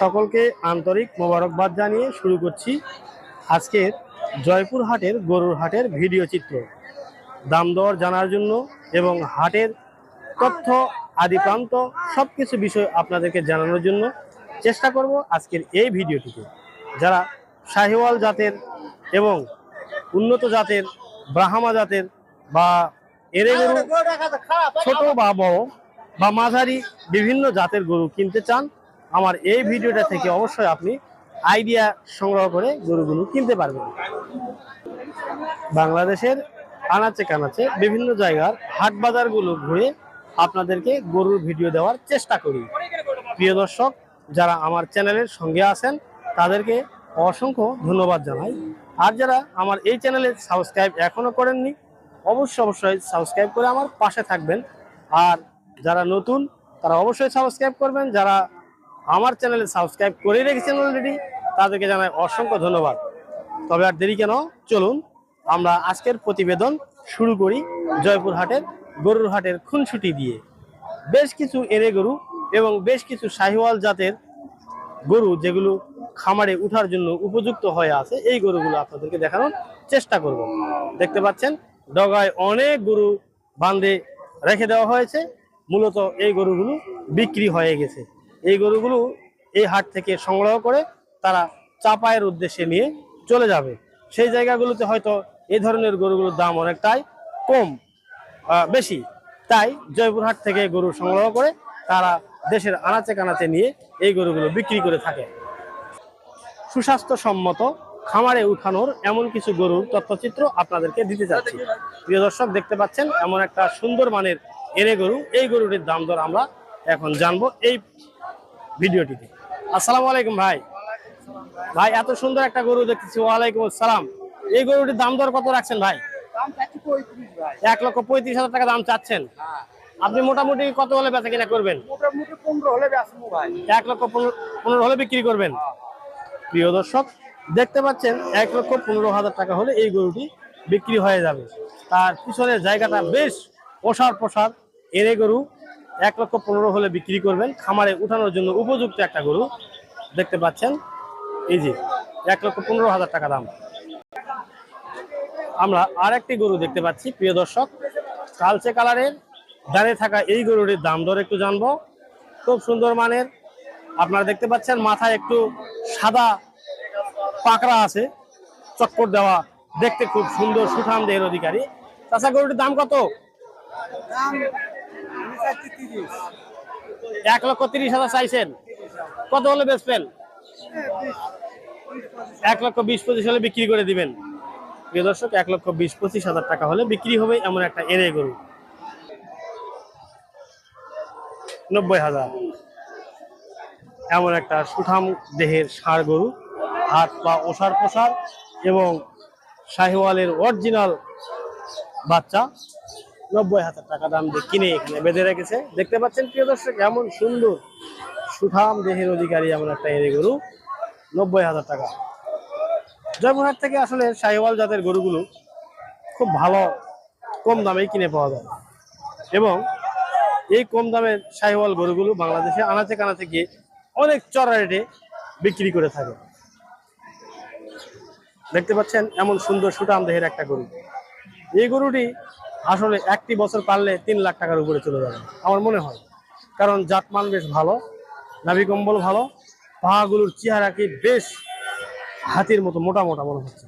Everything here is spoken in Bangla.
সকলকে আন্তরিক মোবারকবাদ জানিয়ে শুরু করছি আজকের জয়পুর হাটের গরুর হাটের ভিডিও চিত্র। দাম দর জানার জন্য এবং হাটের তথ্য আদি প্রান্ত সব কিছু বিষয় আপনাদেরকে জানানোর জন্য চেষ্টা করব আজকের এই ভিডিওটিতে। যারা শাহিওয়াল জাতের এবং উন্নত জাতের, ব্রাহ্মা জাতের বা এরে গরু, ছোট বা বড় বা মাঝারি বিভিন্ন জাতের গরু কিনতে চান আমার এই ভিডিওটা থেকে অবশ্যই আপনি আইডিয়া সংগ্রহ করে গরুগুলো কিনতে পারবেন। বাংলাদেশের আনাচে কানাচে বিভিন্ন জায়গার হাট বাজারগুলো ঘুরে আপনাদেরকে গরুর ভিডিও দেওয়ার চেষ্টা করি। প্রিয় দর্শক, যারা আমার চ্যানেলের সঙ্গে আছেন, তাদেরকে অসংখ্য ধন্যবাদ জানাই। আর যারা আমার এই চ্যানেলে সাবস্ক্রাইব এখনও করেননি, অবশ্যই অবশ্যই সাবস্ক্রাইব করে আমার পাশে থাকবেন। আর যারা নতুন, তারা অবশ্যই সাবস্ক্রাইব করবেন। যারা আমার চ্যানেলে সাবস্ক্রাইব করে রেখেছেন অলরেডি তাদেরকে জানাই অসংখ্য ধন্যবাদ। তবে আর দেরি কেন? চলুন, আমরা আজকের প্রতিবেদন শুরু করি জয়পুর হাটের গরুর হাটের খুনসুটি দিয়ে। বেশ কিছু এনে গরু এবং বেশ কিছু শাহিওয়াল জাতের গরু যেগুলো খামারে উঠার জন্য উপযুক্ত হয়ে আছে, এই গরুগুলো আপনাদেরকে দেখানোর চেষ্টা করব। দেখতে পাচ্ছেন, ডগায় অনেক গরু বান্ধে রেখে দেওয়া হয়েছে। মূলত এই গরুগুলো বিক্রি হয়ে গেছে। এই গরুগুলো এই হাট থেকে সংগ্রহ করে তারা চাপায়ের উদ্দেশ্যে নিয়ে চলে যাবে। সেই জায়গাগুলোতে হয়তো এই ধরনের গরুগুলোর দাম অনেকটাই কম বেশি। তাই জয়পুরহাট থেকে গরু সংগ্রহ করে তারা দেশের আনাচে কানাচে নিয়ে এই গরুগুলো বিক্রি করে থাকে। সুস্বাস্থ্যসম্মত খামারে উঠানোর এমন কিছু গরুর তথ্যচিত্র আপনাদেরকে দিতে যাচ্ছি। প্রিয় দর্শক, দেখতে পাচ্ছেন এমন একটা সুন্দর মানের এনে গরু। এই গরুটির দাম দর আমরা এখন জানব। এই ভিডিওটিতে আসসালামু আলাইকুম ভাই। ভাই এত সুন্দর একটা গরু দেখতেছি। ওয়ালাইকুম আসসালাম। এই গরুটির দাম দর কত রাখছেন ভাই? এক লক্ষ পঁয়ত্রিশ হাজার টাকা দাম চাচ্ছেন। আপনি মোটামুটি কত হলে বেচা কিনা করবেন? এক লক্ষ পনেরো- হলে বিক্রি করবেন। প্রিয় দর্শক দেখতে পাচ্ছেন এক লক্ষ পনেরো হাজার টাকা হলে এই গরুটি বিক্রি হয়ে যাবে। তার পিছনের জায়গাটা বেশ প্রসার প্রসার এনে গরু এক লক্ষ পনেরো হলে বিক্রি করবেন। খামারে উঠানোর জন্য উপযুক্ত একটা গরু দেখতে পাচ্ছেন। এই যে, এক লক্ষ পনেরো হাজার টাকা দাম। আমরা আর একটি গরু দেখতে পাচ্ছি, প্রিয় দর্শক। কালচে কালারের, দাঁড়িয়ে থাকা এই গরুটির দাম দর একটু জানব। খুব সুন্দর মানের, আপনারা দেখতে পাচ্ছেন, মাথায় একটু সাদা পাকড়া আছে। চক্কর দেওয়া, দেখতে খুব সুন্দর সুঠাম দেহের অধিকারী। তাছাড়া গরুটির দাম কত দাম আমি চাচ্ছি তিরিশ এক লক্ষ তিরিশ হাজার চাইছেন। কত হলে বেচবেন? এক লক্ষ বিশ পঁচিশ হলে বিক্রি করে দিবেন। প্রিয় দর্শক, এক লক্ষ বিশ পঁচিশ হাজার টাকা হলে বিক্রি হবে এমন একটা এনে গরু। নব্বই হাজার। এমন একটা সুঠাম দেহের ষাঁড় গরু, হাত, পা, ওষার প্রসার এবং শাহিওয়ালের অরিজিনাল বাচ্চা। নব্বই হাজার টাকা দাম দিয়ে কিনে এখানে বেঁধে রেখেছে। দেখতে পাচ্ছেন প্রিয় দর্শক, এমন সুন্দর, সুঠাম দেহের অধিকারী এমন একটা এরে গরু, নব্বই হাজার টাকা। জয়পুরহাট থেকে আসলে শাহিওয়াল জাতের গরুগুলো খুব ভালো কম দামেই কিনে পাওয়া যায়। এবং এই কম দামের শাহিওয়াল গরুগুলো বাংলাদেশে আনাচে কানাচে গিয়ে অনেক চড়া রেটে বিক্রি করে থাকে। দেখতে পাচ্ছেন এমন সুন্দর সুঠাম দেহের একটা গরু। এই গরুটি আসলে একটি বছর পারলে তিন লাখ টাকার উপরে চলে যাবে, আমার মনে হয়। কারণ জাতমান বেশ ভালো, নাভি কম্বল ভালো পাহাগুলোর চেহারা কি বেশ হাতির মতো মোটা মোটা মনে হচ্ছে।